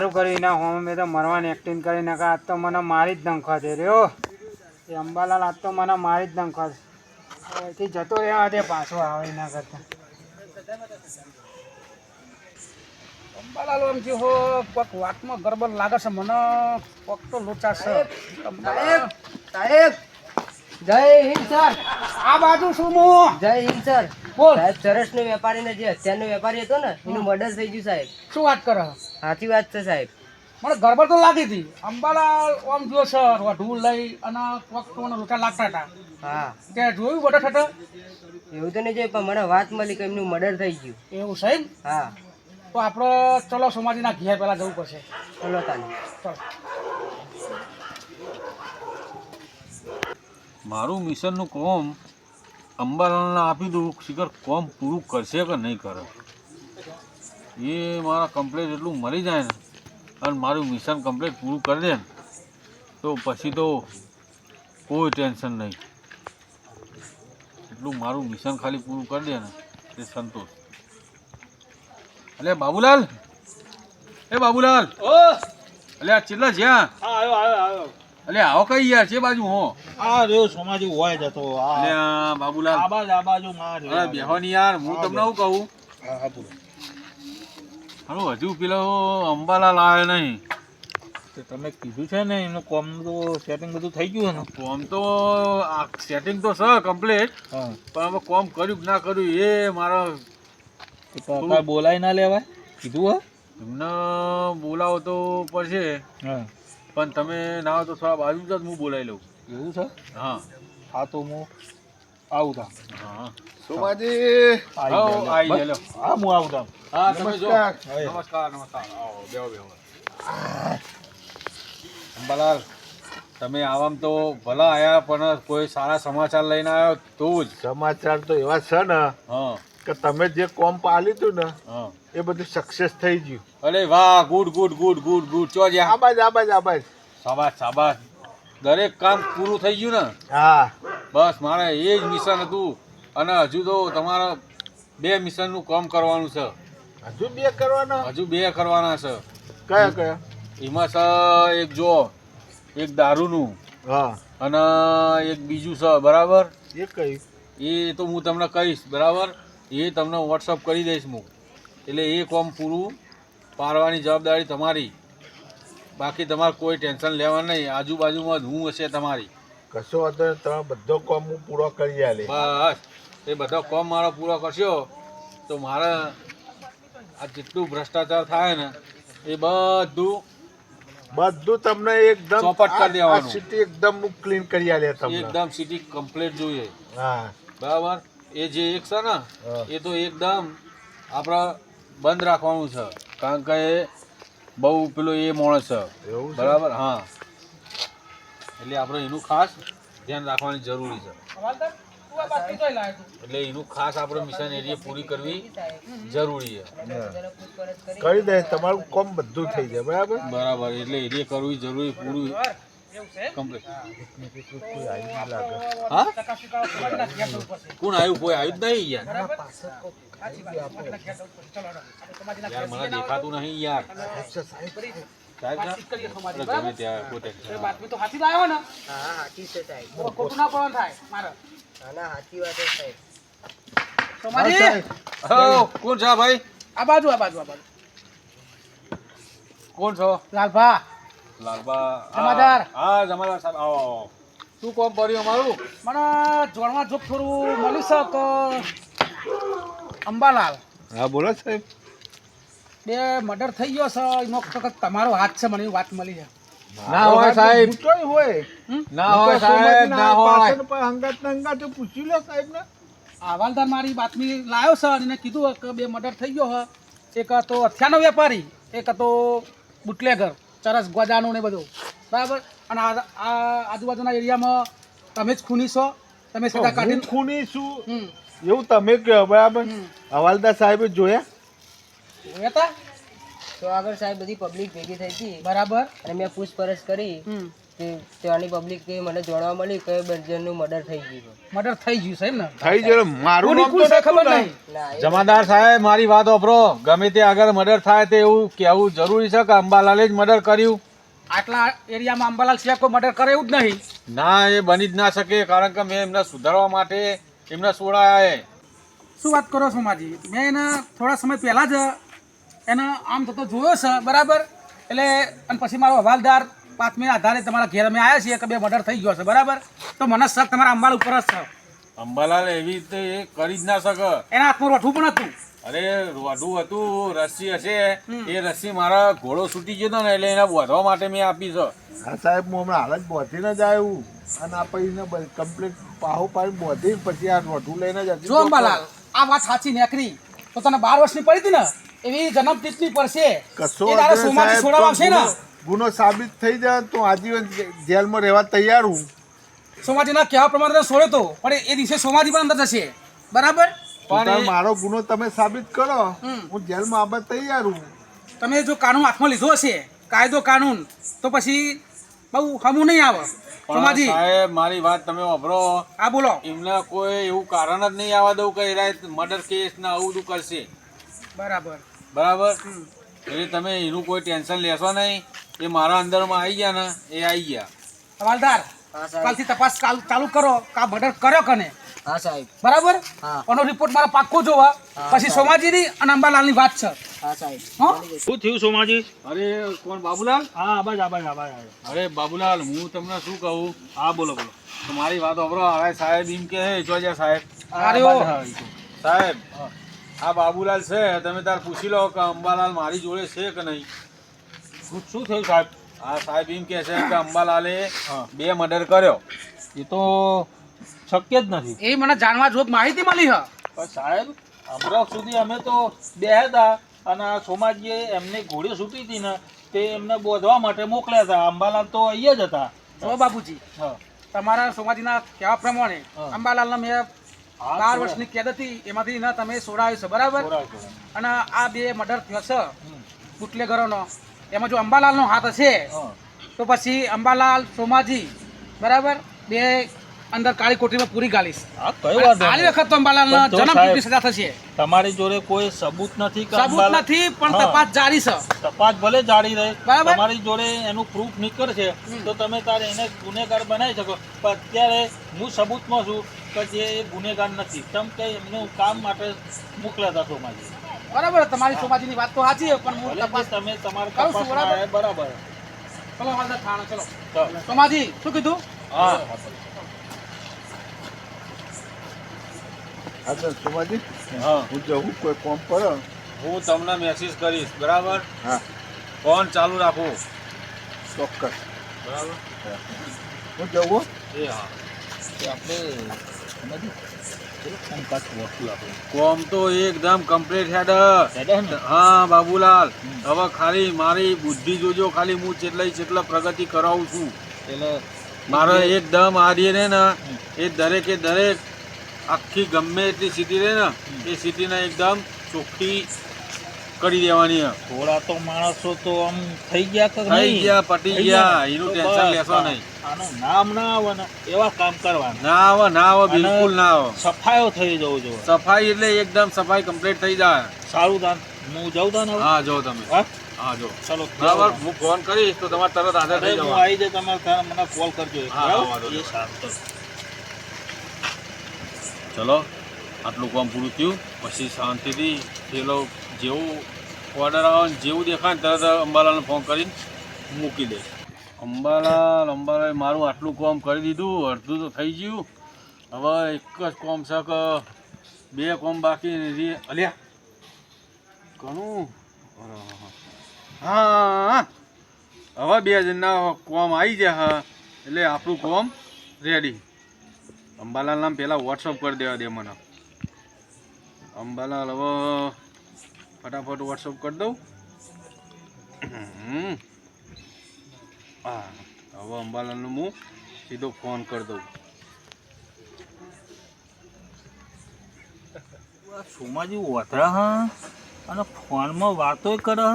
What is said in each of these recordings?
સારું કર્યું ના હોમ મેં તો મરવાની એક્ટિંગ કરી નાખા. આજ તો મને મારી જ નંખવા દે રહ્યો એ અંબાલાલ આજ તો મને મારી જ નંખવા દે અહીંથી જતો રહેવા તે પાછો આવે એના કરતા. અંબાલાલ એમ જે હો કોક વાતમાં ગરબડ લાગે છે મને કોક તો લોચા છે સાહેબ સાહેબ જય હિન્દ સર. આ બાજુ શું હું જય હિન્દ સર. બોલ. સાહેબ ચરસનો વેપારીને જે અત્યારનો વેપારી હતો ને એનું મર્ડર થઈ ગયું સાહેબ. શું વાત કરે? સાચી વાત છે સાહેબ. મને ગરબડ તો લાગી હતી. અંબાલા આમ જો સર ઢૂલ લઈ અને કોક તો મને લાગતા હતા. હા. તે જોયું બટા થતા એવું તો નહીં જોયું પણ મને વાત મળી કે એમનું મર્ડર થઈ ગયું. એવું સાહેબ હા. તો આપણે ચલો સમાધિના ઘેર પહેલાં જવું પડશે. ચલો તાને. ચલો. મારું મિશનનું કોમ અંબાલાલને આપી દઉં શિખર કોમ પૂરું કરશે કે નહીં કરે? એ મારા કમ્પ્લેટ એટલું મરી જાય ને અને મારું મિશન કમ્પ્લીટ પૂરું કરી દે ને તો પછી તો કોઈ ટેન્શન નહીં. એટલું મારું મિશન ખાલી પૂરું કરી દે ને તે સંતોષ. અલે બાબુલાલ? એ બાબુલાલ? ઓ અલે આ? ચિલ્લા જ્યાં આવ્યો આવ્યો આવ્યો. અલે આવો કઈ યાર છે બાજુ હો? આ રહ્યો સોમાજી હોય જતો. આ બાબુલાલ. આ બાજુ આ બાજુ માં અરે બેહોની યાર હું તમને શું કહું? હા હા બોલો. હાલો હજુ પેલો અંબાલા લાવે નહીં. તે તમે કીધું છે ને એનું કોમ તો સેટિંગ બધું થઈ ગયું ને? કોમ તો આ સેટિંગ તો છે કમ્પ્લીટ પણ હવે કોમ કર્યું કે ના કર્યું એ મારો બોલાય ના લેવાય? કીધું હો? એમને બોલાવો તો પડશે હા. પણ તમે ના તો થોડા બાજુ જ હું બોલાવી લઉં. એવું છે? હા. હા તો હું આવું તા હા. સોમાજી. આવો, આઈ ગયા, હા હું આવું તા હા તમે જો. નમસ્કાર. નમસ્કાર નમસ્કાર. આવો બેહો બેહો. અંબાલાલ તમે આવામ તો ભલા આયા પણ કોઈ સારા સમાચાર લઈને આવ્યો તો જ. સમાચાર તો એવા છે ને હા. કે તમે જે કોમ પાલ્યું હતું ને હા. એ બધું સક્સેસ થઈ ગયું. અરે વાહ good good good good good. ચો જ્યાં? આબાજ આબાજ આબાજ. શાબાશ શાબાશ. દરેક કામ પૂરું થઈ ગયું ને? હા. બસ મારે એ જ મિશન હતું. અને હજુ તો તમારા બે મિશનનું કામ કરવાનું છે. હજુ બે કરવાના? હજુ બે કરવાના છે. કયા કયા? એમાં છે એક જો એક દારૂનું. હા. અને એક બીજું છે બરાબર? એ કઈ એ તો હું તમને કહીશ બરાબર? એ તમને વોટ્સઅપ કરી દઈશ હું. એટલે એ કામ પૂરું પાડવાની જવાબદારી તમારી. બાકી તમારે કોઈ ટેન્શન લેવા નહીં. આજુબાજુમાં જ હું હશે તમારી. કશો નહીં તમે બધો કોમ હું પૂરો કરી આલે. બસ એ બધો કોમ મારો પૂરો કરશો તો મારે આ જેટલું ભ્રષ્ટાચાર થાય ને એ બધું બધું તમને એકદમ ચોપટ કરી દેવાનું. સિટી એકદમ હું ક્લીન કરી આલે તમને. એકદમ સિટી કમ્પ્લીટ જોઈએ. હા. બરાબર? એ જે એક છે ને એ તો એકદમ આપણે બંધ રાખવાનું છે. કારણ કે એ બહુ પેલો એ માણસ છે? બરાબર? હા. એટલે આપણે એનું ખાસ ધ્યાન રાખવાની જરૂરી છે. એટલે એનું ખાસ આપણે મિશન એરિયા પૂરી કરવી જરૂરી છે. કરી દે તમારું કોમ બધું થઈ જાય બરાબર? બરાબર એટલે એરિયા કરવી જરૂરી પૂરું કમ્પ્લીટ હા? કોણ આવ્યું? કોઈ આવ્યું જ નહીં યાર. યાર મને દેખાતું નહીં યાર. છે છે કોણ છો ભાઈ? આ બાજુ આ બાજુ આ બાજુ. કોણ છો? લાલભા. લાલબા જમાદાર. હા જમાદાર સાહેબ આવો શું કોમ પડ્યું અમારું? મને જોડમાં જોક થોડું મળી શકે અંબાલાલ. હા બોલો સાહેબ. બે મર્ડર થઈ ગયો છે. એનો તમારો હાથ છે મને વાત મળી છે. ના હોય સાહેબ. હોય. ના હોય સાહેબ ના હોય. હંગાત હંગાત પૂછી લો સાહેબ ને. હવાલદાર મારી બાતમી લાવ્યો છે અને કીધું કે બે મર્ડર થઈ ગયો છે. એક તો હથિયારનો વેપારી એક હતો બુટલેગર ચરસ ગજાનું ને બધું. બરાબર? અને આ આજુબાજુના એરિયામાં તમે જ ખૂની છો. તમે સીધા હું કાઢીને ખૂની છું. એવું તમે કહો બરાબર. હવાલદાર સાહેબે જોયા? જોયા તા આગળ સાહેબ બધી પબ્લિક ભેગી થઈ હતી. બરાબર? અને મેં પૂછપરછ કરી કે ત્યાંની પબ્લિક કે મને જાણવા મળ્યું કે બે જણનું મર્ડર થઈ ગયું મર્ડર થઈ ગયું સાહેબ ને? થઈ ગયું મારું નામ તો ખબર નહીં? જમાદાર સાહેબ મારી વાત ઓપરો ગમે તે આગળ મર્ડર થાય તે એવું કહેવું જરૂરી છે કે અંબાલાલે જ મર્ડર કર્યું. આટલા એરિયામાં અંબાલાલ સિવાય કોઈ મર્ડર કરે એવું જ નહીં. ના એ બની જ ના શકે કારણ કે મેં એમને સુધારવા માટે એમને છોડાયા એ. શું વાત કરો છો માજી? મેં એના થોડા સમય પહેલાં જ એને આમ થતો જોયો છે બરાબર? એટલે અને પછી મારો હવાલદાર બાતમીના આધારે તમારા ઘેર અમે આવ્યા છીએ કે બે મર્ડર થઈ ગયો છે બરાબર? તો મને શક તમારા અંબાલ ઉપર જ છે. અંબાલાલ એવી રીતે એ કરી જ ના શકે. એના હાથમાં રોઠું પણ હતું. અરે રોડું હતું રસ્સી હશે. એ રસ્સી મારા ઘોડો છૂટી ગયો ને એટલે એને બોધવા માટે મેં આપી છે. હા સાહેબ હું હમણાં હાલ જ બોધીને જ આવ્યું. અને આ પછી કમ્પ્લીટ પાહો પાડી બોધી પછી આ રોઢું લઈને જ જો અંબાલાલ આ વાત સાચી નેકરી. તો તને બાર વર્ષની પડી હતી ને? એવી જન્મ તિથિની પડશે. કશો એ તારે છે સોમાથી ને? ગુનો- સાબિત થઈ જાય તો આજીવન જેલમાં રહેવા તૈયાર હું. સોમાજીના કહેવા પ્રમાણે છોડ્યો તો પણ એ દિવસે સોમાજી પણ અંદર જશે. બરાબર? પણ મારો ગુનો તમે સાબિત કરો. હમ. હું જેલમાં આવવા તૈયાર હું. તમે જો કાનૂન હાથમાં લીધો હશે કાયદો કાનૂન તો પછી બહુ હમું નહીં આવે. સોમાજી. સાહેબ મારી વાત તમે વાપરો. આ બોલો. એમને કોઈ એવું કારણ જ નહીં આવવા દઉં કે મર્ડર કેસ ને આવું બધું કરશે. બરાબર. બરાબર. એટલે તમે એનું કોઈ ટેન્શન લેશો નહીં. એ મારા અંદરમાં આવી ગયા ને એ આવી ગયા. હવાલદાર કાલથી તપાસ ચાલુ કરો કા મર્ડર કર્યો કને હા સાહેબ. બરાબર? એનો રિપોર્ટ મારા પાક્કો જોવા. પછી સોમાજીની અને અંબાલાલની વાત છે. હા સાહેબ. શું થયું સોમાજી? અરે કોણ બાબુલાલ? હા આબાજ આબાજ આબાજ. અરે બાબુલાલ હું તમને શું કહું? હા બોલો બોલો. તમારી મારી વાત વાપરો હવે સાહેબ એમ કે હે જોજા સાહેબ. અરે હા, સાહેબ આ બાબુલાલ છે તમે તાર પૂછી લો કે અંબાલાલ મારી જોડે છે કે નહીં. શું શું થયું સાહેબ? આ સાહેબ એમ કે છે કે અંબાલાલે હા. બે મર્ડર કર્યો. એ તો શક્ય જ નથી. એ મને જાણવા જોગ માહિતી મળી હ. પણ સાહેબ હમણાં સુધી અમે તો બે હતા અને આ સોમાજીએ એમની ઘોડી સૂટી હતી ને તે એમને બોધવા માટે મોકલ્યા હતા. અંબાલાલ તો અહીંયા જ હતા. જો બાપુજી હા. તમારા સોમાજીના કહેવા પ્રમાણે અંબાલાલના મેં હા, બાર વર્ષની કેદ હતી એમાંથી ના તમે છોડાવ્યો છે બરાબર. અને આ બે મર્ડર થયો છે કુટલે બુટલેગરોનો એમાં જો અંબાલાલનો હાથ હશે તો પછી અંબાલાલ સોમાજી બરાબર? બે અંદર કાળી કોઠરીમાં પૂરી ગાલીશ. હા કઈ વાત આલી વખત તો અંબાલાલનો પણ જન્મ સાહેબ- સજા થશે. તમારી જોડે કોઈ સબૂત નથી કે સબૂત નથી પણ તપાસ જારી છે. તપાસ ભલે જાડી રહે તમારી જોડે એનું પ્રૂફ નીકળશે તો તમે તારે એને ગુનેગાર બનાવી શકો. પણ અત્યારે હું સબૂતમાં છું કે જે એ ગુનેગાર નથી. તમ કે એમનું કામ માટે મોકલ્યા હતા સોમાજી બરાબર તમારી સોમાજીની વાત તો સાચી પણ હું તપાસ તમે તમારું છું, બરાબર. બરાબર. ચલો હવાલદાર થાણા ચલો. સોમાજી શું કીધું? હા હા તો હા. હું જવું કોઈ કોમ પર હું તમને મેસેજ કરીશ બરાબર? હા. ફોન ચાલુ રાખો. ચોક્કસ. બરાબર? હું જવું એ હા. આપણે કોમ તો એકદમ કમ્પ્લીટ હેડ. હા બાબુલાલ હવે ખાલી મારી બુદ્ધિ જોજો ખાલી હું ચેટલાય ચેટલા પ્રગતિ કરાવું છું. એટલે મારે એકદમ આર્યને ને એ દરેકે દરેક આખી ગમે એટલી સીટી રહે ને એ સીટીને એકદમ ચોખ્ખી કરી દેવાની. થોડા તો માણસો તો આમ થઈ ગયા કે થઈ ગયા પટી ગયા એનું ટેન્શન લેશો નહીં. આનું નામ ના આવે ને એવા કામ કરવાના. ના આવે ના આવે બિલકુલ ના આવે. સફાયો થઈ જવું જોઈએ. સફાઈ એટલે એકદમ સફાઈ કમ્પ્લીટ થઈ જાય. સારું દાન હું જાઉં દાન હા જો તમે. હા? જો. ચલો બરાબર હું ફોન કરીશ તો તમારે તરત હાજર થઈ જવા આવી જાય તમારે મને કોલ કરજો હા. એ સારું ચલો. આટલું કામ પૂરું થયું. પછી શાંતિથી પેલો જેવું ઓર્ડર આવે જેવું દેખાય ને તરત અંબાલાલને ફોન કરીને મૂકી દે. અંબાલાલ અંબાલાલ, મારું આટલું કામ કરી દીધું, અડધું તો થઈ ગયું. હવે એક જ કોમ છે કે બે કોમ બાકી અલ્યા ઘણું હા, હવે બે જણના કોમ આવી જાય હા એટલે આપણું કોમ રેડી અંબાલાલ નામ પહેલાં વોટ્સઅપ કરી દેવા દે મને. અંબાલાલ, હવે ફટાફટ વોટ્સઅપ કરી દઉં. હા, હવે અંબાલાલનું હું સીધો ફોન કરી દઉં. સોમાજી વધરા હા? અને ફોનમાં વાતો કરે,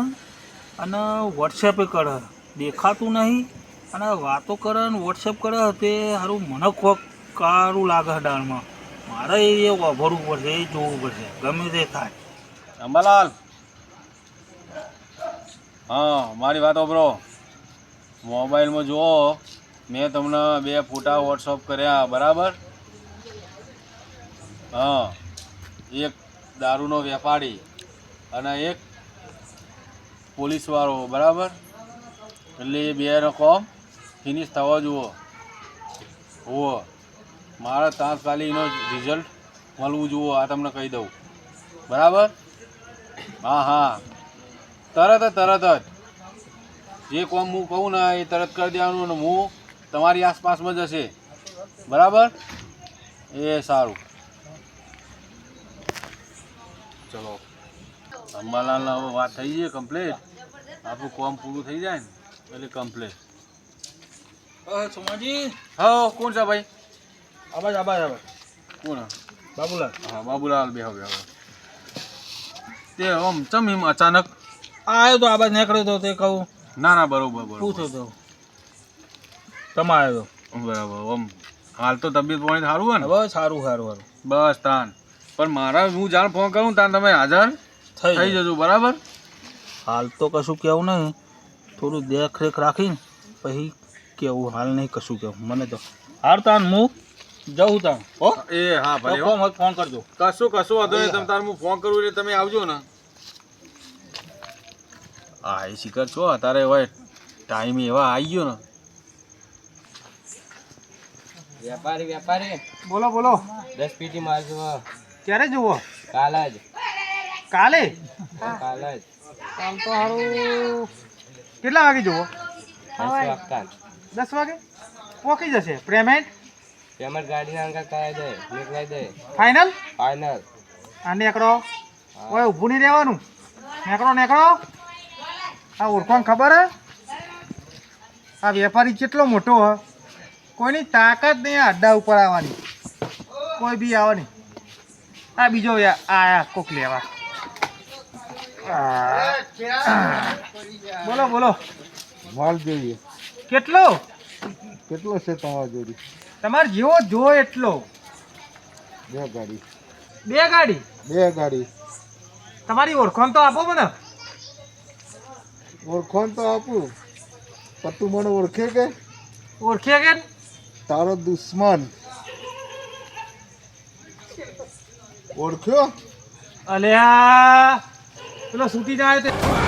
અને વોટ્સએપે કરે. દેખાતું નહીં, અને વાતો કરે ને વોટ્સએપ કરે તે સારું મને કોક કારું લાગે ડાળમાં મારે એ ભરવું પડશે, એ જોવું પડશે. ગમે તે થાય. અંબાલાલ હા, મારી વાત ઓબરો મોબાઈલમાં જુઓ, મેં તમને બે ફોટા વોટ્સઅપ કર્યા, બરાબર? હા, એક દારૂનો વેપારી અને એક પોલીસવાળો, બરાબર? એટલે એ બેનો કોમ ફિનિશ થવા જુઓ. જુઓ. મારે એનો રિઝલ્ટ મળવું જુઓ આ તમને કહી દઉં. બરાબર? હા હા. તરત જ તરત જ. જે કોમ હું કહું ને એ તરત કરી દેવાનું અને હું તમારી આસપાસમાં જ હશે. બરાબર? એ સારું. ચલો. અંબાલાલ હવે વાત થઈ ગઈ કમ્પ્લીટ આપણું કોમ પૂરું થઈ જાય ને એટલે કમ્પ્લીટ સોમાજી. હા કોણ છે ભાઈ? આબાજ આબાજ આબાજ. કોણ બાબુલાલ. હા બાબુલાલ બેહો બેહો તે આમ ચમ એમ અચાનક આવ્યો તો આબાજ નીકળ્યો તો તે કહું. ના ના બરોબર બરોબર. પૂછો તો? તમે આવ્યો બરાબર આમ હાલ તો તબિયત પાણી સારું હોય ને? બસ સારું સારું સારું. બસ તાન. પણ મારા હું જાણ ફોન કરું તાન તમે હાજર? થઈ થઈ જજો બરાબર? હાલ તો કશું કેવું નહીં. થોડું દેખરેખ રાખીને પછી કેવું હાલ નહીં કશું કેવું. મને તો હાર તાન હું જવું તાન હો? એ હા ભલે હો. ફોન ફોન કરજો. કશું કશું વાંધો નહીં તમે તાર હું ફોન કરું એટલે તમે આવજો ને. હા એ શિકાર છો અત્યારે હવે ટાઈમ એવા આવી ગયો ને. વેપારી વેપારી. બોલો બોલો. દસ પીટી મારજો. ક્યારે જુઓ? કાલે જ. કાલે? કાલે જ. કામ તો સારું કેટલા વાગે જુઓ? દસ વાગે? પોકી જશે. પેમેન્ટ પેમેન્ટ ગાડીના અંકલ કરાવી દે નીકળાઈ દે. ફાઇનલ ફાઇનલ આ નેકડો ઓય ઊભું નહીં રહેવાનું. નેકડો નેકડો આ ઓળખાણ ખબર હે? આ વેપારી કેટલો મોટો હ. કોઈની તાકાત નહીં આ અડ્ડા ઉપર આવવાની. કોઈ બી આવવાની આ બીજો યા- આયા કોક લેવા. આ. બોલો બોલો. માલ જોઈએ. કેટલો? કેટલો છે તમારા જોડી તમારે જેવો જો એટલો. બે ગાડી. બે ગાડી? બે ગાડી. તમારી ઓળખાણ તો આપો મને. ઓળખોન તો આપું. પણ તું મને ઓળખે કે? ઓળખે કે તારો દુશ્મન. ઓળખ્યો? અલ્યા પેલો સૂટી જાય તે.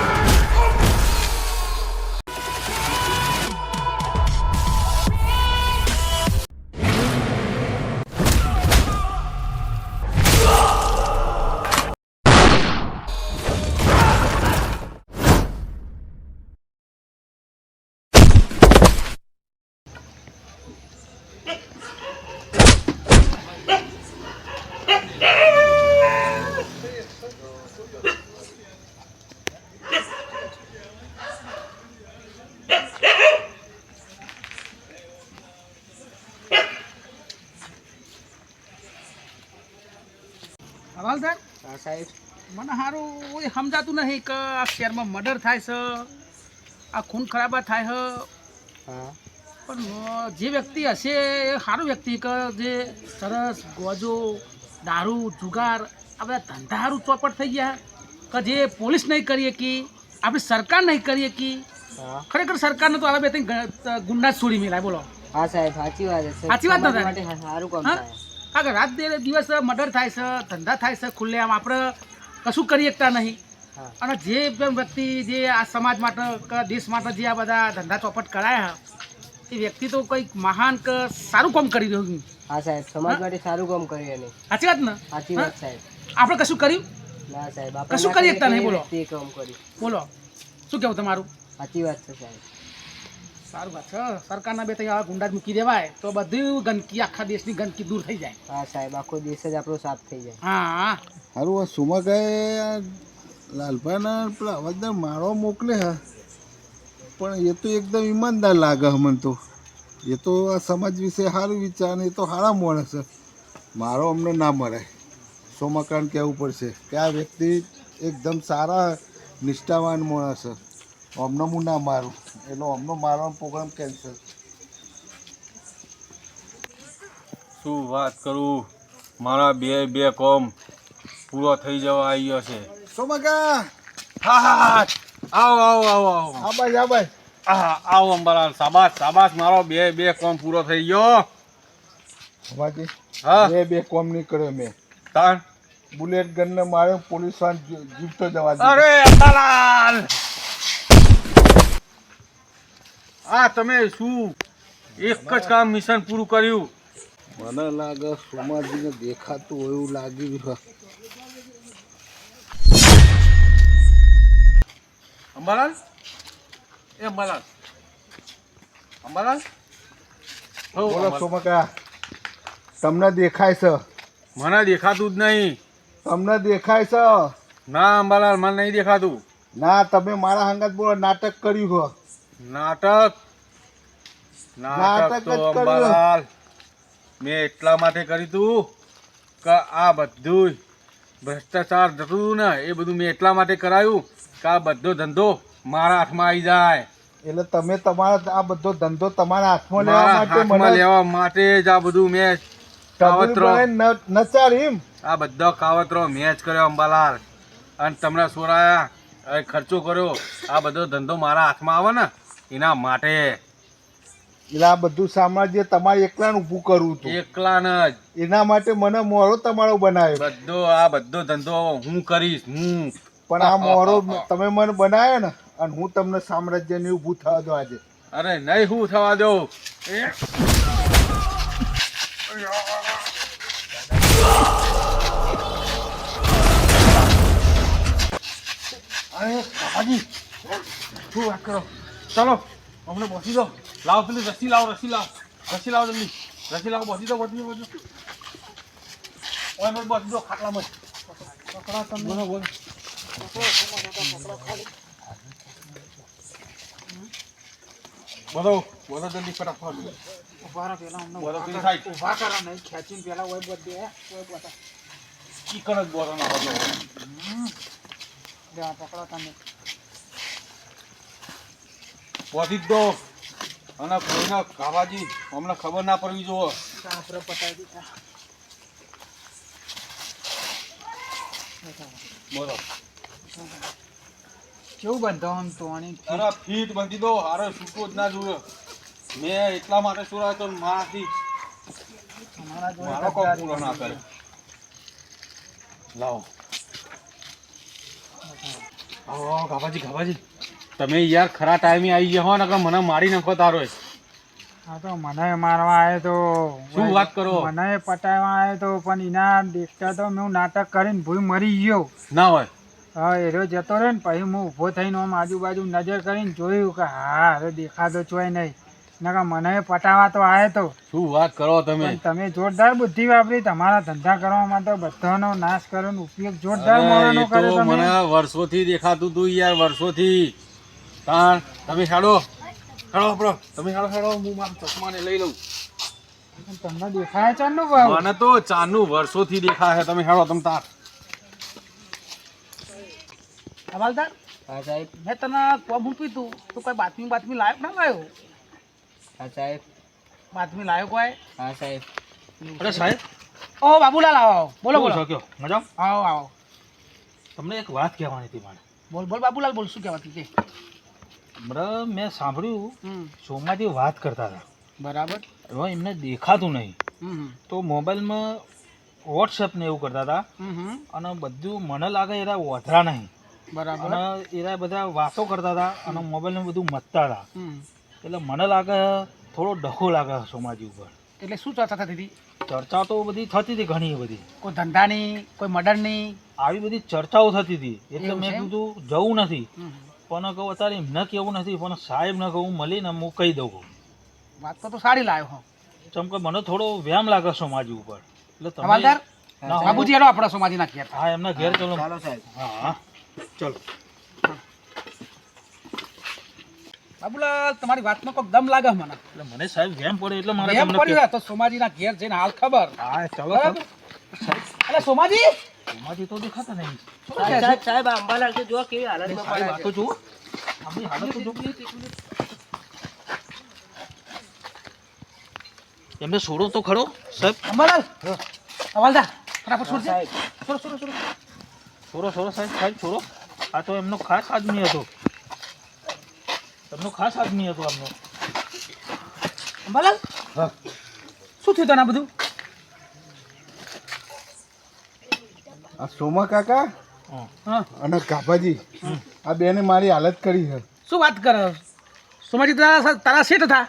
સાહેબ? મને સારું એ સમજાતું નહીં કે આ શહેરમાં મર્ડર થાય છે આ ખૂન ખરાબા થાય છે. હા. પણ જે વ્યક્તિ હશે એ સારું વ્યક્તિ કે જે સરસ ગોજો દારૂ જુગાર આ બધા ધંધા સારું ચોપટ થઈ ગયા કે જે પોલીસ નહીં કરી શકી આપણી સરકાર નહીં કરી શકી. ખરેખર સરકારને તો આ બે ત્રણ ગુંડા છોડી મેલાય બોલો. હા સાહેબ સાચી વાત છે. સાચી વાત ને સમાજ તારી? માટે સારું કામ કે રાત દિવસ મર્ડર થાય છે ધંધા થાય છે ખુલ્લે આમ આપણે કશું કરી શકતા નહીં. અને જે વ્યક્તિ જે આ સમાજ માટે દેશ માટે જે આ બધા ધંધા ચોપટ કરાયા એ વ્યક્તિ તો કંઈક મહાન કે સારું કામ કરી રહ્યું હા સાહેબ. સમાજ માટે સારું કામ કરી એને. સાચી વાત ને? સાચી વાત સાહેબ. આપણે કશું કર્યું? ના સાહેબ. કશું કરી શકતા નહીં, બોલો. કામ કર્યું. બોલો. શું કેવું તમારું? સાચી વાત છે સાહેબ. સારું વાત છે. સરકારના બે આવા ગુંડા મૂકી દેવાય તો બધું ગંદકી આખા દેશની ગંદકી દૂર થઈ જાય. હા સાહેબ આખો દેશ જ આપણો સાફ થઈ જાય. હા. હા સારું સુમા કહે લાલભાઈના પેલા અવાજદાર માળો મોકલે હા. પણ એ તો એકદમ ઈમાનદાર લાગે મને તો. એ તો આ સમાજ વિશે સારું વિચાર ને એ તો સારા માણસ છે મારો અમને ના મળે. સોમાકાંડ કહેવું પડશે કે આ વ્યક્તિ એકદમ સારા નિષ્ઠાવાન માણસ છે અમને હું ના મારું. એનો અમનો મારવાનો પ્રોગ્રામ કેન્સલ શું વાત કરું? મારા બે બે કોમ પૂરો થઈ જવા આવ્યો છે. સોમકા હા હા હા. આવો આવો આવો આવો. હા ભાઈ આહા બાજ હા આવો અંબાલાલ સાબાસ સાબાસ મારો બે બે કોમ પૂરો થઈ ગયો. સોમાજી હા? બે બે કોમ નીકળ્યો મેં. તાણ? બુલેટ ગનને માર્યો પોલીસ જીવતો જવા દીધો. અરે અંબાલાલ! આ તમે શું? એક જ કામ મિશન પૂરું કર્યું. મને લાગે સોમાજીને દેખાતું હોય એવું લાગી અંબાલાલ? એ અંબાલાલ. અંબાલાલ? બોલો અંબાલાલ. તમને દેખાય છે? મને દેખાતું જ નહીં. તમને દેખાય છે? ના અંબાલાલ મને નહીં દેખાતું. ના તમે મારા હંગાત બોલો નાટક કર્યું હો નાટક. નાટક તો અંબાલાલ. મેં એટલા માટે કર્યું તું કે આ બધું ભ્રષ્ટાચાર જતું ને એ બધું મેં એટલા માટે કરાયું કે આ બધો ધંધો મારા હાથમાં આવી જાય. એટલે તમે તમારા આ બધો ધંધો તમારા હાથમાં લેવા માટે મને લેવા માટે જ આ બધું મેં કાવતરો બનાવીને ન- નચાડી એમ. આ બધો કાવતરો મેં જ કર્યો અંબાલાલ. અને તમને સોરાયા ખર્ચો કર્યો. આ બધો ધંધો મારા હાથમાં આવે ને એના માટે એટલે આ બધું સામ્રાજ્ય તમારે એકલાને ઊભું કરવું હતું. એકલા જ. એના માટે મને મોરો તમારો બનાવ્યો. બધો આ બધો ધંધો હું કરીશ હું. પણ આ મોરો તમે મને બનાવ્યો ને અને હું તમને સામ્રાજ્યને ઊભું થવા દો આજે. અરે નહીં હું થવા દો એ? અરે બાબાજી શું વાત કરો? ચલો અમને પહોંચી દો લાવો પેલી રસી લાવો રસી લાવો. રસી લાવો જલ્દી. રસી લાવો પહોંચી દો પહોંચી દો દો ઓય મત પહોંચી દો ખાટલામાં પકડા તમે. બોલો બોલો. બોલો બોલો જલ્દી ફટાફટ. ઊભા રહો પેલા અમને બોલો પેલી. સાઈડ ઊભા કરો નહીં ખેંચીને પેલા ઓય બધે ઓય બધા. ચીકણ જ બોલો ના બોલો પકડો તમે. પહોંચી જ દો અને કોઈને કાવાજી અમને ખબર ના પડવી જોવો આપણે પતાવી દીધા બોલો. કેવું બંધો આમ તો આની અરે ફીટ બાંધી દો હારે છૂટો જ ના જોયો મેં એટલા માટે સુરા તો મારાથી મારો કોમ પૂરો ના કરે. લાવો. આવો આવો ગાભાજી ગાભાજી. તમે યાર ખરા ટાઈમે આવી ગયા હો ને કે મને મારી નાખો તારો હા તો મને મારવા આવ્યો તો. શું વાત કરો? મને પટાવવા આવ્યો તો પણ એના દેખતા તો મેં નાટક કરીને ભૂલ મરી ગયો. ના હોય. હા એરો જતો રહ્યો ને પછી હું ઊભો થઈને આમ આજુબાજુ નજર કરીને જોયું કે હા હવે દેખાતો ચોય નહીં. નકા મને પટાવા તો આવે તો. શું વાત કરો તમે? તમે જોરદાર બુદ્ધિ વાપરી તમારા ધંધા કરવામાં તો બધાનો નાશ કરવાનો ઉપયોગ જોરદાર અરે, એ કર્યો તમે. મને વર્ષોથી દેખાતું તું યાર વર્ષોથી. તાણ તમે હેડો હેડો બ્રો તમે હેડો હેડો. હું મારા ચશ્માને લઈ લઉં. તમને દેખાય છે ને ભાવ? મને તો ચાનું વર્ષોથી દેખાય છે. તમે હેડો તમ તાર હવાલદાર હા સાહેબ. મેં તને કોમ મૂક્યું તું તું કોઈ બાતમી બાતમી લાયક કે ના લાયો? હા સાહેબ. બાતમી લાયો કોઈ? હા સાહેબ. અરે સાહેબ. ઓ બાબુલાલ આવો આવો. બોલો બોલો. કેવું કયો મજા આવો આવો. તમને એક વાત કહેવાની હતી મારે. બોલ બોલ બાબુલાલ બોલ શું કહેવાતી છે બરાબર મેં સાંભળ્યું શોમાંથી સોમાજી વાત કરતા હતા. બરાબર. હવે એમને દેખાતું નહીં. તો મોબાઈલમાં વોટ્સએપ ને એવું કરતા હતા. અને બધું મને લાગે એરા વધરા નહીં. બરાબર. અને એરા બધા વાતો કરતા હતા અને મોબાઈલને બધું મતતા હતા. એટલે મને લાગે થોડો ડખો લાગે સોમાજી ઉપર. એટલે શું ચર્ચા થતી હતી? ચર્ચા તો બધી થતી હતી ઘણી બધી. કોઈ ધંધાની કોઈ મર્ડરની? આવી બધી ચર્ચાઓ થતી હતી. એટલે મેં કીધું જવું નથી. પણ કહું અત્યારે એમને કેવું નથી પણ સાહેબ ને કહું મળીને હું કહી દઉં કહું વાત તો સારી લાવ્યો હો. ચમ કે મને થોડો વ્યામ લાગે સોમાજી ઉપર. એટલે તમે હવાલદાર? ના, બાબુજી હેડો આપણા સોમાજીના ઘેર. હા એમના ઘેર ચલો. ચાલો સાહેબ. હા હા. ચલો. બાબુલાલ તમારી વાતમાં કોઈ દમ લાગે મને. એટલે મને સાહેબ વ્યામ પડે એટલે મારે એમ તમને પડ્યું હે તો સોમાજીના ઘેર જઈને હાલ ખબર. કે- હા ચલો બરાબર? અરે સોમાજી સોમાજી તો દેખાતા નહીં. એમને છોડો તો ખરો સાહેબ. અંબાલાલ ફટાફટ છોડો છોડો છોડો સાહેબ સાહેબ છોડો. આ તો એમનો ખાસ આદમી હતો. એમનો ખાસ આદમી હતો એમનો અંબાલાલ શું થયું તને આ બધું? આ સોમા કાકા? અને કાપાજી આ બેને મારી હાલત કરી છે. શું વાત કરે? સોમાજી તારા તારા શેઠ હતા?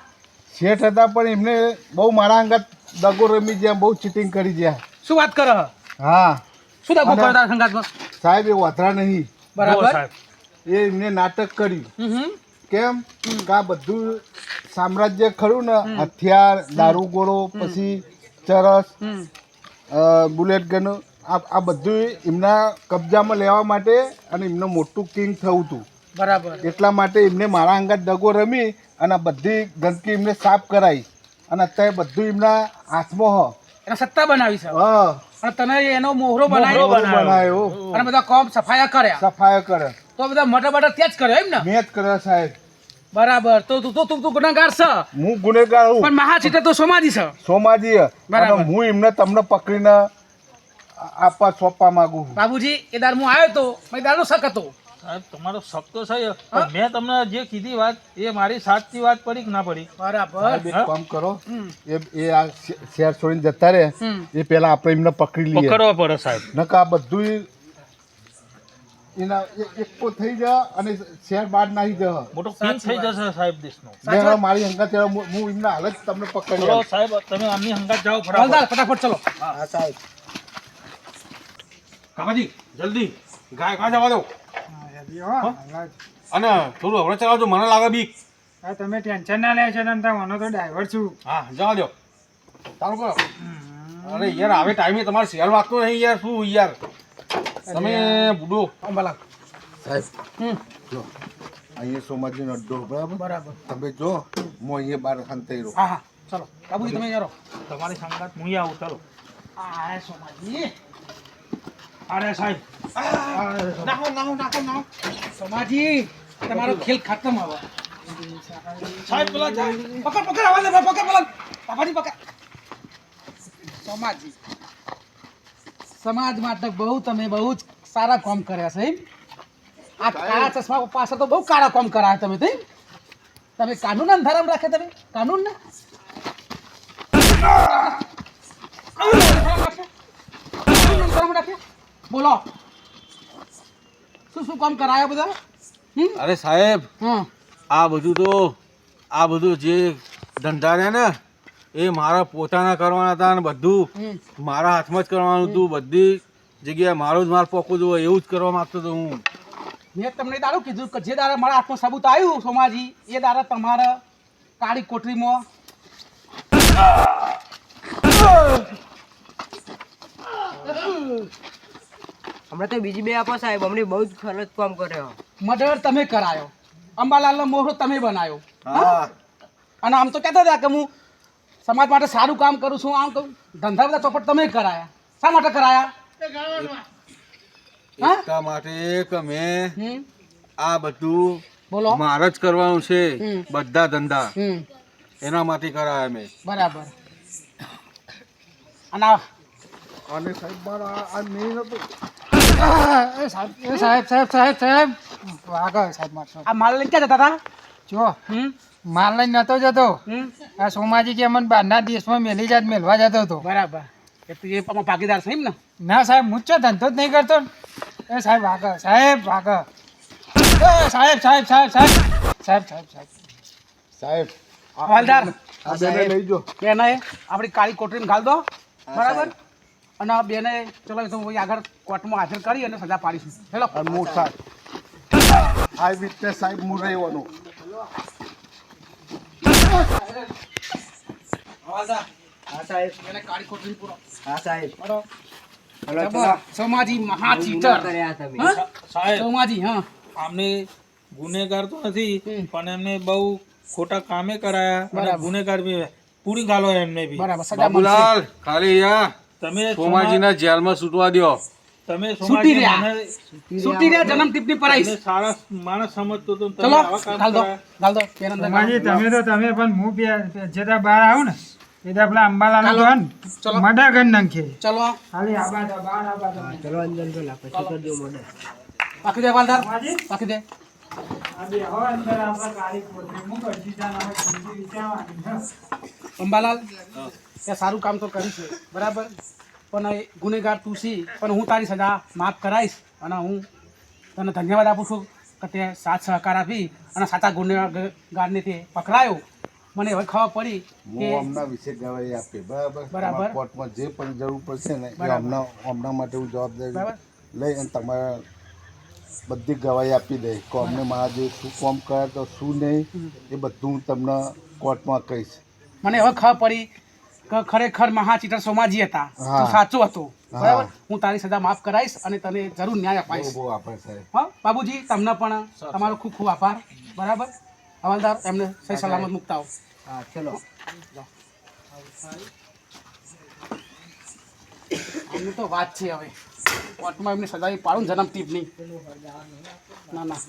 શેઠ હતા પણ એમને બહુ મારા અંગત દગો રમી જ્યાં બહુ ચીટિંગ કરી જ્યાં શું વાત કરે? હા. શું દગો કરે તારા સંગાતમાં સાહેબ એ વાતરા નહીં. બરાબર. એ એમને નાટક કર્યું. કેમ? કે આ બધું સામ્રાજ્ય ખરું ને હથિયાર દારૂગોળો પછી ચરસ બુલેટ ગન આ આ બધું એમના કબજામાં લેવા માટે અને એમનું મોટું કિંગ થવું હતું બરાબર. એટલા માટે એમને મારા અંગત દગો રમી અને આ બધી ગંદકી એમને સાફ કરાવી અને અત્યારે બધું એમના હાથમાં હ. એને સત્તા બનાવી છે. હા, અને તને એનો મોહરો બનાવ્યો. બનાવ્યો. અને બધા કોમ સફાયા કર્યા. સફાયા કરે. તો બધા મોટા મોટા ત્યાં જ કર્યો એમ ને? મેં જ કર્યો સાહેબ. બરાબર. તો તું તો તું તું ગુનેગાર છે. હું ગુનેગાર હું. પણ મહાસીટર તો સોમાજી છે. સોમાજી અને હું એમને તમને પકડીને આપવા સોંપવા માંગુ છું. બાબુજી એ દાર હું આવ્યો તો મેં દારનો શક હતો. સાહેબ તમારો શક તો છે પણ મેં તમને જે કીધી વાત એ મારી સાચી વાત પડી કે ના પડી? બરાબર. એક કામ કરો. એ એ આ શેર છોડીને જતા રહે. એ પહેલા આપણે એમને પકડી લઈએ. પકડવા પડે સાહેબ. નકા આ બધું એના એકકો થઈ જા અને શેર બહાર નાખી જા મોટો પિન થઈ જશે સાહેબ દેશનો. મેં મારી હંગાત હું હું એમના હાલત તમને પકડી લઉં સાહેબ તમે આમની હંગાત જાઓ ફટાફટ. ફટાફટ ચલો. કાકાજી જલ્દી. ગાય કાં જવા દો. અને થોડું હવે ચલાવજો મને લાગે બીક તમે ટેન્શન ના લેશો ને તમે મને તો ડ્રાઈવર છું. હા જવા દો. ચાલુ કરો. અરે યાર આવે ટાઈમે તમારે શેર વાગતો નહીં યાર શું યાર? તમે બુડો અંબાલાલ સાહેબ હમ. જો અહીંયા સોમાજીનો અડ્ડો બરાબર? બરાબર. તમે જો હું અહીંયા બહાર ખાંતાઈ રહું હા હા ચલો. કાબુજી તમે યારો. તમારી સંગાત હું આવું ચાલો. આ સોમાજી. અરે સાહેબ. નાખો નાખો નાખો નાખો. સોમાજી તમારો ખેલ ખતમ હવે. સાહેબ પેલા જાય પકડ પકડ આવા લે પકડ પેલા બાબાજી પકડ. સોમાજી. સમાજ માટે બહુ તમે બહુ જ સારા કામ કર્યા છે આ કાળા ચશ્મા પાછળ તો બહુ કાળા કામ કરાયા તમે તે? તમે કાનૂન અને ધર્મ રાખે તમે? કાનૂન ને? કાનૂન અને ધર્મ રાખે? બોલો. શું શું કામ કરાયા બધા? અરે સાહેબ આ બધું તો આ બધું જે ધંધા રહ્યા ને એ મારા પોતાના કરવાના હતા ને બધું મારા હાથમાં જ કરવાનું હતું. બધી જગ્યાએ મારો જ માલ પોકવું જોઈએ એવું જ કરવા માંગતો હતો હું. મેં તમને દારૂ કીધું કે જે દાડા મારા હાથમાં સબૂત આવ્યું સોમાજી એ દાડા તમારા કાળી કોટરીમાં હમણાં તો બીજી બે આપો સાહેબ અમને બહુ જ ખરત કામ કર્યો. મર્ડર તમે કરાયો. અંબાલાલનો મોહરો તમે બનાવ્યો હા. અને આમ તો કહેતા હતા કે હું સમાજ માટે સારું કામ કરું છું આમ કહું ધંધા બધા ચોપટ તમે કરાયા. શા માટે કરાયા? હા? એટલા માટે કે મેં આ બધું બોલો. મારે જ કરવાનું છે બધા ધંધા. એના માટે કરાયા મેં બરાબર. અને અને સાહેબ મારા આ- નહીં હતું. સાહેબ સાહેબ સાહેબ સાહેબ સાહેબ. વાગો સાહેબ મારશો. આ માલ લઈને ક્યાં જતા હતા? જો હમ? માલ લઈને નતો જતો. હમ? આ સોમાજી કે મને બહારના દેશમાં મેલી જાત મેલવા જતો હતો. બરાબર. એ તો એ ભાગીદાર છે એમ ને? ના સાહેબ હું ધંધો જ નહીં કરતો. એ સાહેબ વાગો સાહેબ વાગો સાહેબ સાહેબ સાહેબ સાહેબ. સાહેબ સાહેબ સાહેબ. સાહેબ હવાલદાર આ બેને લઈ જો. બેને આપણી કાળી કોટરીને ગાલ દો. બરાબર? અને આ બેને ચલો તો આગળ કોર્ટમાં હાજર કરી અને સજા પાડીશું. હેલો. અને હું સાહેબ આ વિટનેસ સાહેબ હું રહેવાનો. હા સાહેબ. બેને કાળી કોટરી પૂરો. હા સાહેબ. બરો. સોમાજી મહા ચીટર. કર્યા તમે. હા? સાહેબ. સોમાજી હા. આમને ગુનેગાર તો નથી પણ એમને બહુ ખોટા કામે કરાયા. અને ગુનેગાર બી પૂરી ગાલો એમને બી. બરાબર. બાબુલાલ ખાલી યા તમે સોમાજીના જેલમાં છૂટવા દો તમે છૂટી રહ્યા. છૂટી રહ્યા જન્મ ટીપની પરાઈ સારા માણસ સમજતો તો ચલો ગાલ દો ગાલ દો સોમાજી તમે તો તમે પણ હું જેતા બહાર આવું ને એ તો આપણા અંબાલાલ દોન મડા ગન નાખે. ચલો. ખાલી આબા દા બહાર આબા ચલો અંદર તો લાપે કરી દો મડા પાકી દે વાલદાર પાકી દે. અંબાલાલ તે સારું કામ તો કરીશ છે બરાબર? પણ એ ગુનેગાર તું છી પણ હું તારી સજા માફ કરાવીશ અને હું તને ધન્યવાદ આપું છું કે તે સાથ સહકાર આપી અને સાચા ગુનેગારને તે પકડાયો. મને હવે ખબર પડી હું કે હમણાં વિશે ગવાહી આપી બરાબર? બરાબર. કોર્ટમાં જે પણ જરૂર પડશે ને હમણાં હમણાં માટે હું જવાબદારી લઈ અને તમારા બધી ગવાહી આપી દઈશ કોમને જે શું કોમ કરે તો શું નહીં એ બધું હું તમને કોર્ટમાં કહીશ. મને હવે ખબર પડી કે ખરેખર મહાચિટર સોમાજી હતા. તું સાચો હતો. બરાબર? હું તારી સજા માફ કરાવીશ અને તને જરૂર ન્યાય અપાઈશ બહુ આભાર સાહેબ. હા બાબુજી તમને પણ તમારો ખૂબ ખૂબ આભાર. બરાબર? હવાલદાર એમને સહી સલામત મૂકતા આવો. હા ચલો. આમની તો વાત છે હવે. કોર્ટમાં એમની સજા પાડું ને જન્મ ટીપ નહીં. ના ના.